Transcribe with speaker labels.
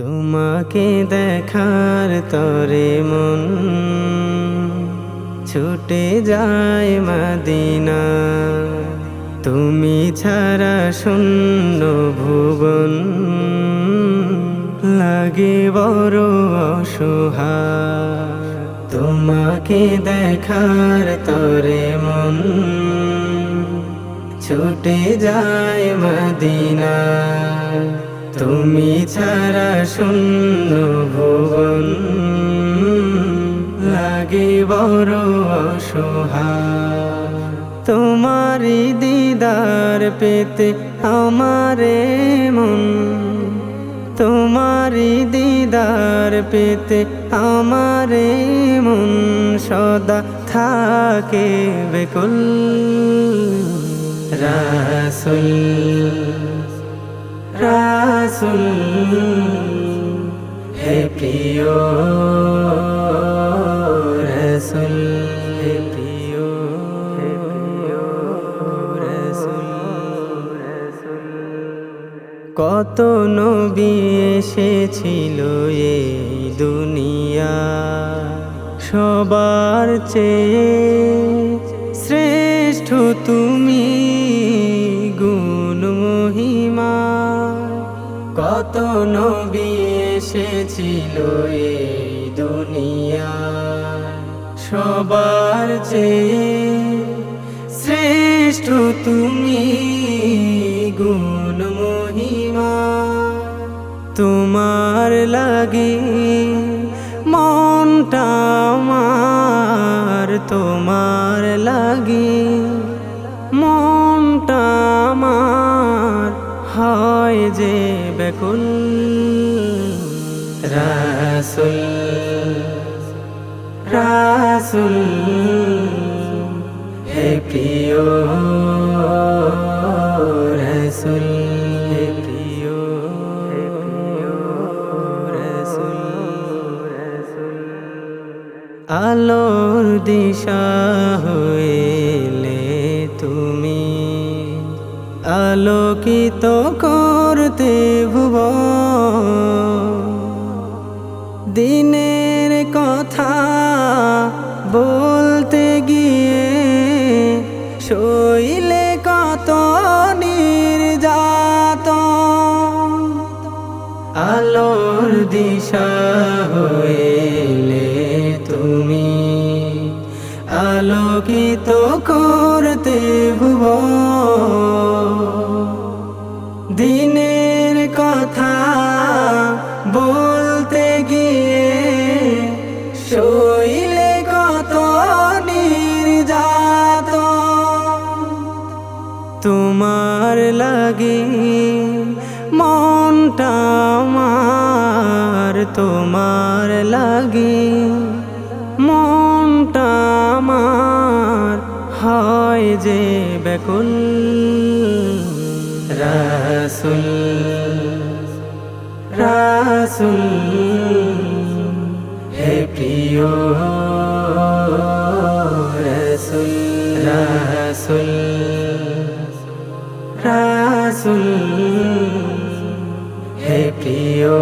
Speaker 1: তোমাকে দেখার তরে মন ছুটে যায় মাদিনা। তুমি ছাড়া শূন্য ভুবন লাগে বড় অসহায়। তোমাকে দেখার তরে মন ছুটে যায় মদিনা। তুমি ছাড়া শূন্য ভুবন লাগে বড় অসহায়। তোমারি দিদার পেতে আমারে মন। তোমারি দিদার পেতে আমারে মন। সদা থাকে বেকুল রাসুল। রাসুল হে প্রিয় রাসুল কত নবী এসেছিল এই দুনিয়া সবার চেয়ে কত নবী এসেছিল এই দুনিয়া। সবার চেয়ে শ্রেষ্ঠ তুমি গুণ মহিমা। তোমার লাগে মনটা আমার, তোমার লাগে মনটা আমার। হয় যে বেকুল রাসুল রাসুল হে প্রিয় রাসুল আলোর দিশা হইলে আলোকিত করতে ভুব। দিনের কথা বলতে গিয়ে শৈলে কত নির্যাত আলোর দিশা হইলে তুমি আলোকিত তোমার লাগে মনটা আমার, তোমার লাগে মনটা আমার। হয় যে বেকুল রাসুল রাসুল, হে প্রিয় রাসুল রাসুল। রাসুল হে প্রিয়